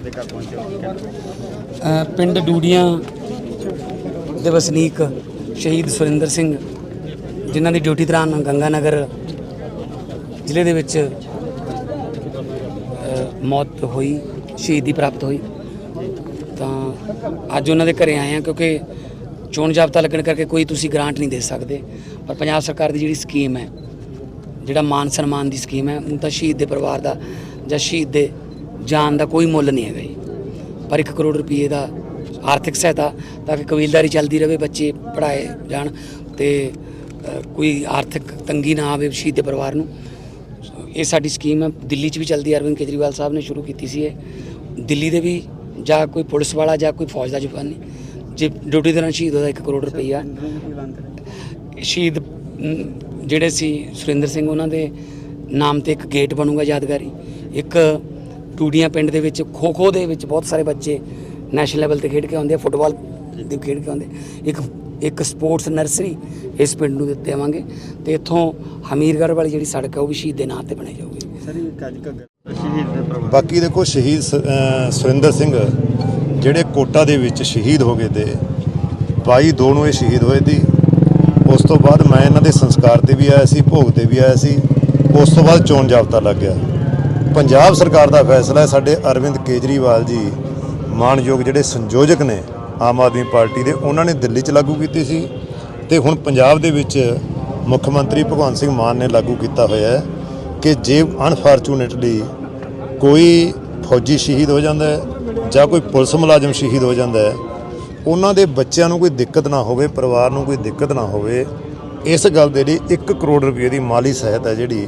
ਦੇ ਘਰ ਪਹੁੰਚੇ ਪਿੰਡ ਡੂੜੀਆਂ ਦੇ ਵਸਨੀਕ ਸ਼ਹੀਦ ਸੁਰਿੰਦਰ ਸਿੰਘ, ਜਿਨ੍ਹਾਂ ਦੀ ਡਿਊਟੀ ਦੌਰਾਨ ਗੰਗਾਨਗਰ ਜ਼ਿਲ੍ਹੇ ਦੇ ਵਿੱਚ ਮੌਤ ਹੋਈ, ਸ਼ਹੀਦੀ ਪ੍ਰਾਪਤ ਹੋਈ। ਤਾਂ ਅੱਜ ਉਹਨਾਂ ਦੇ ਘਰੇ ਆਏ ਆ ਕਿਉਂਕਿ ਚੋਣ ਜਾਬਤਾ ਲੱਗਣ ਕਰਕੇ ਕੋਈ ਤੁਸੀਂ ਗ੍ਰਾਂਟ ਨਹੀਂ ਦੇ ਸਕਦੇ। ਪਰ ਪੰਜਾਬ ਸਰਕਾਰ ਦੀ ਜਿਹੜੀ ਸਕੀਮ ਹੈ, ਜਿਹੜਾ ਮਾਨ ਸਨਮਾਨ ਦੀ ਸਕੀਮ ਹੈ ਉਹ ਤਾਂ ਸ਼ਹੀਦ ਦੇ ਪਰਿਵਾਰ ਦਾ ਜਾਂ ਸ਼ਹੀਦ ਦੇ ਜਾਨ ਦਾ ਕੋਈ ਮੁੱਲ ਨਹੀਂ ਹੈਗਾ ਜੀ। ਪਰ 1 ਕਰੋੜ ਰੁਪਏ ਦਾ ਆਰਥਿਕ ਸਹਾਇਤਾ ਤਾਂ ਕਿ ਕਬੀਲਦਾਰੀ ਚੱਲਦੀ ਰਹੇ, ਬੱਚੇ ਪੜਾਏ ਜਾਣ ਤੇ ਕੋਈ ਆਰਥਿਕ ਤੰਗੀ ਨਾ ਆਵੇ ਸ਼ਹੀਦ ਦੇ ਪਰਿਵਾਰ ਨੂੰ। ਇਹ ਸਾਡੀ ਸਕੀਮ ਹੈ। ਦਿੱਲੀ 'ਚ ਵੀ ਚੱਲਦੀ ਹੈ। ਅਰਵਿੰਦ ਕੇਜਰੀਵਾਲ ਸਾਹਿਬ ਨੇ ਸ਼ੁਰੂ ਕੀਤੀ ਸੀ ਇਹ। ਦਿੱਲੀ ਦੇ ਵੀ ਜਾਂ ਕੋਈ ਪੁਲਿਸ ਵਾਲਾ ਜਾਂ ਕੋਈ ਫੌਜ ਦਾ ਜਵਾਨੀ। ਜੇ ਡਿਊਟੀ ਦੌਰਾਨ ਸ਼ਹੀਦ ਹੋਦਾ 1 ਕਰੋੜ ਰੁਪਈਆ। ਸ਼ਹੀਦ ਜਿਹੜੇ ਸੀ ਸੁਰਿੰਦਰ ਸਿੰਘ, ਉਹਨਾਂ ਦੇ ਨਾਮ ਤੇ ਇੱਕ ਗੇਟ ਬਣੂਗਾ ਯਾਦਗਾਰੀ। ਇੱਕ ਟੂਡੀਆਂ ਪਿੰਡ ਦੇ ਵਿੱਚ ਖੋ ਖੋ ਦੇ ਵਿੱਚ ਬਹੁਤ ਸਾਰੇ ਬੱਚੇ ਨੈਸ਼ਨਲ ਲੈਵਲ ਤੇ ਖੇਡ ਕੇ ਆਉਂਦੇ ਆ ਫੁੱਟਬਾਲ ਦੇ ਖੇਡ ਕੇ ਆਉਂਦੇ ਇੱਕ ਇੱਕ ਸਪੋਰਟਸ ਨਰਸਰੀ ਇਸ ਪਿੰਡ ਨੂੰ ਦਿੱਤੇ ਆਵਾਂਗੇ ਤੇ ਇੱਥੋਂ ਹਮੀਰਗੜ੍ਹ ਵਾਲੀ ਜਿਹੜੀ ਸੜਕ ਹੈ ਉਹ ਵੀ ਸ਼ਹੀਦ ਦੇ ਨਾਂ ਤੇ ਬਣਾਈ ਜਾਊਗੀ। ਸਰ ਇਹ ਬਾਕੀ ਦੇਖੋ ਸ਼ਹੀਦ ਸੁਰਿੰਦਰ ਸਿੰਘ ਜਿਹੜੇ ਕੋਟਾ ਦੇ ਵਿੱਚ ਸ਼ਹੀਦ ਹੋ ਗਏ ਤੇ 22 ਦੋ ਨੂੰ ਇਹ ਸ਼ਹੀਦ ਹੋਏ ਸੀ। ਉਸ ਤੋਂ ਬਾਅਦ ਮੈਂ ਇਹਨਾਂ ਦੇ ਸੰਸਕਾਰ ਤੇ ਵੀ ਆਇਆ ਸੀ ਭੋਗ ਤੇ ਵੀ ਆਇਆ ਸੀ। ਉਸ ਤੋਂ ਬਾਅਦ ਚੋਣ ਜਾਬਤਾ ਲੱਗ ਗਿਆ। ਪੰਜਾਬ ਸਰਕਾਰ ਦਾ ਫੈਸਲਾ ਹੈ, ਸਾਡੇ ਅਰਵਿੰਦ ਕੇਜਰੀਵਾਲ ਜੀ ਮਾਨਯੋਗ ਜਿਹੜੇ ਸੰਯੋਜਕ ਨੇ ਆਮ ਆਦਮੀ ਪਾਰਟੀ ਦੇ, ਉਹਨਾਂ ਨੇ ਦਿੱਲੀ 'ਚ ਲਾਗੂ ਕੀਤੀ ਸੀ ਤੇ ਹੁਣ ਪੰਜਾਬ ਦੇ ਵਿੱਚ ਮੁੱਖ ਮੰਤਰੀ ਭਗਵੰਤ ਸਿੰਘ ਮਾਨ ਨੇ ਲਾਗੂ ਕੀਤਾ ਹੋਇਆ ਹੈ ਕਿ ਜੇ ਅਨਫੋਰਚੂਨੇਟਲੀ ਕੋਈ ਫੌਜੀ ਸ਼ਹੀਦ ਹੋ ਜਾਂਦਾ ਹੈ ਜਾਂ ਕੋਈ ਪੁਲਿਸ ਮੁਲਾਜ਼ਮ ਸ਼ਹੀਦ ਹੋ ਜਾਂਦਾ ਹੈ, ਉਹਨਾਂ ਦੇ ਬੱਚਿਆਂ ਨੂੰ ਕੋਈ ਦਿੱਕਤ ਨਾ ਹੋਵੇ, ਪਰਿਵਾਰ ਨੂੰ ਕੋਈ ਦਿੱਕਤ ਨਾ ਹੋਵੇ, ਇਸ ਗੱਲ ਦੇ ਲਈ 1 ਕਰੋੜ ਰੁਪਏ ਦੀ ਮਾਲੀ ਸਹਾਇਤਾ ਜਿਹੜੀ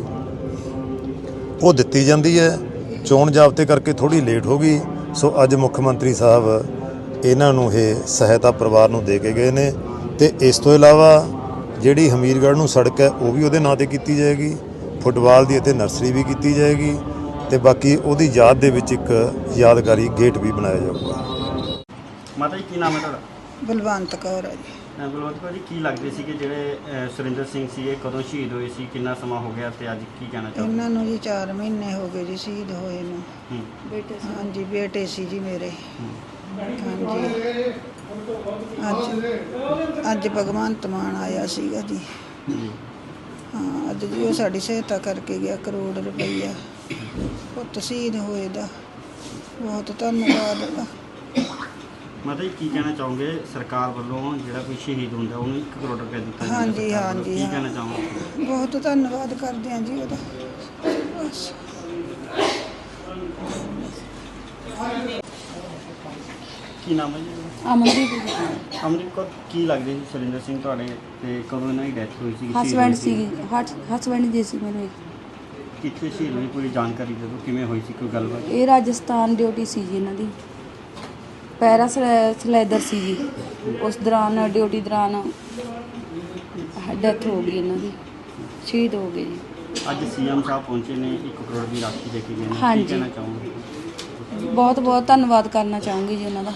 ਉਹ ਦਿੱਤੀ ਜਾਂਦੀ ਹੈ। ਚੋਣ ਜਾਬਤੇ ਕਰਕੇ ਥੋੜੀ ਲੇਟ ਹੋ ਗਈ। ਸੋ ਅੱਜ ਮੁੱਖ ਮੰਤਰੀ ਸਾਹਿਬ ਇਹਨਾਂ ਨੂੰ ਇਹ ਸਹਾਇਤਾ ਪਰਿਵਾਰ ਨੂੰ ਦੇ ਕੇ ਗਏ ਨੇ ਤੇ ਇਸ ਤੋਂ ਇਲਾਵਾ ਜਿਹੜੀ ਹਮੀਰਗੜ੍ਹ ਨੂੰ ਸੜਕ ਹੈ ਉਹ ਵੀ ਉਹਦੇ ਨਾਂ ਤੇ ਕੀਤੀ ਜਾਏਗੀ। ਫੁੱਟਬਾਲ ਦੀ ਅਤੇ ਨਰਸਰੀ ਵੀ ਕੀਤੀ ਜਾਏਗੀ ਤੇ ਬਾਕੀ ਉਹਦੀ ਯਾਦ ਦੇ ਵਿੱਚ ਇੱਕ ਯਾਦਗਾਰੀ ਗੇਟ ਵੀ ਬਣਾਇਆ ਜਾਊਗਾ। ਮਾਤਾ ਜੀ ਕੀ ਨਾਮ ਹੈ ਤੁਹਾਡਾ? ਬਲਵੰਤ ਕੌਰ ਹੈ ਜੀ। ਬਲਵੰਤ ਜੀ ਕੀ ਲੱਗਦੇ ਸੀ ਕਿ ਜਿਹੜੇ ਅਹ, ਸੁਰਿੰਦਰ ਸਿੰਘ ਸੀ ਇਹ ਕਦੋਂ ਸ਼ਹੀਦ ਹੋਏ ਸੀ? ਕਿੰਨਾ ਸਮਾਂ ਹੋ ਗਿਆ ਤੇ ਅੱਜ ਕੀ ਕਹਿਣਾ ਚਾਹੁੰਦੇ ਇਹਨਾਂ ਨੂੰ ਜੀ 4 ਮਹੀਨੇ ਹੋ ਗਏ ਜੀ ਸ਼ਹੀਦ ਹੋਏ ਨੂੰ। ਹੂੰ, ਹਾਂਜੀ ਬੇਟੇ ਸੀ ਜੀ ਮੇਰੇ। ਹੂੰ। ਹਾਂਜੀ। ਅੱਜ ਅੱਜ ਭਗਵੰਤ ਮਾਨ ਆਇਆ ਸੀਗਾ ਜੀ। ਜੀ ਹਾਂ ਅੱਜ ਜੀ ਉਹ ਸਾਡੀ ਸਹਾਇਤਾ ਕਰਕੇ ਗਿਆ ਕਰੋੜ ਰੁਪਈਆ। ਪੁੱਤ ਸ਼ਹੀਦ ਹੋਏ ਦਾ। ਬਹੁਤ ਧੰਨਵਾਦ ਉਹਦਾ। ਮਾਤਾ ਜੀ ਕੀ ਕਹਿਣਾ ਚਾਹੋਗੇ ਸਰਕਾਰ ਵੱਲੋਂ ਜਿਹੜਾ ਕੋਈ ਸ਼ਹੀਦ ਹੁੰਦਾ ਉਹਨੂੰ 1 ਕਰੋੜ ਰੁਪਏ ਦਿੱਤਾ ਜਾਂਦਾ ਹਾਂਜੀ, ਸਰਕਾਰ ਵੱਲੋਂ। ਹਾਂਜੀ, ਕੀ। ਕਹਿਣਾ ਚਾਹੋਗੇ? ਬਹੁਤ ਧੰਨਵਾਦ ਕਰਦੇ ਹਾਂ ਜੀ ਉਹਦਾ। ਬਸ। ਕੀ ਨਾਮ ਹੈ ਜੀ ਅਮਨਦੀਪ ਅਮਰਿਤ ਕੌਰ ਕੀ ਲੱਗਦੇ ਸੀ ਸੁਰਿੰਦਰ ਸਿੰਘ ਤੁਹਾਡੇ ਤੇ ਕਦੋਂ ਇਹਨਾਂ ਦੀ ਡੈਥ ਹੋਈ ਸੀ ਹਸਬੈਂਡ ਸੀ ਹਸਬੈਂਡ ਦੀ ਸੀ ਮੇਰੇ ਕਿੱਥੇ ਸ਼ਹੀਦ ਹੋਈ ਪੂਰੀ ਜਾਣਕਾਰੀ ਦੇ ਦਿਓ ਕਿਵੇਂ ਹੋਈ ਸੀ ਕੋਈ ਗੱਲਬਾਤ? ਇਹ ਰਾਜਸਥਾਨ ਡਿਊਟੀ ਸੀ ਜੀ ਇਹਨਾਂ ਦੀ। ਪੈਰਾ ਸਲੈ- ਸਲੈਦਰ ਸੀ ਜੀ। ਉਸ ਦੌਰਾਨ ਡਿਊਟੀ ਦੌਰਾਨ ਡੈਥ ਹੋ ਗਈ ਇਹਨਾਂ ਦੀ। ਸ਼ਹੀਦ ਹੋ ਗਏ ਜੀ। ਅੱਜ ਸੀਐਮ ਸਾਹਿਬ ਪਹੁੰਚੇ ਨੇ 1 ਕਰੋੜ ਦੀ ਰਾਸ਼ੀ ਦੇ ਕੇ ਗਏ ਨੇ। ਕੀ ਹਾਂਜੀ। ਕਹਿਣਾ ਚਾਹੋਗੇ? ਬਹੁਤ ਬਹੁਤ ਧੰਨਵਾਦ ਕਰਨਾ ਚਾਹੂੰਗੀ ਜੀ ਉਹਨਾਂ ਦਾ।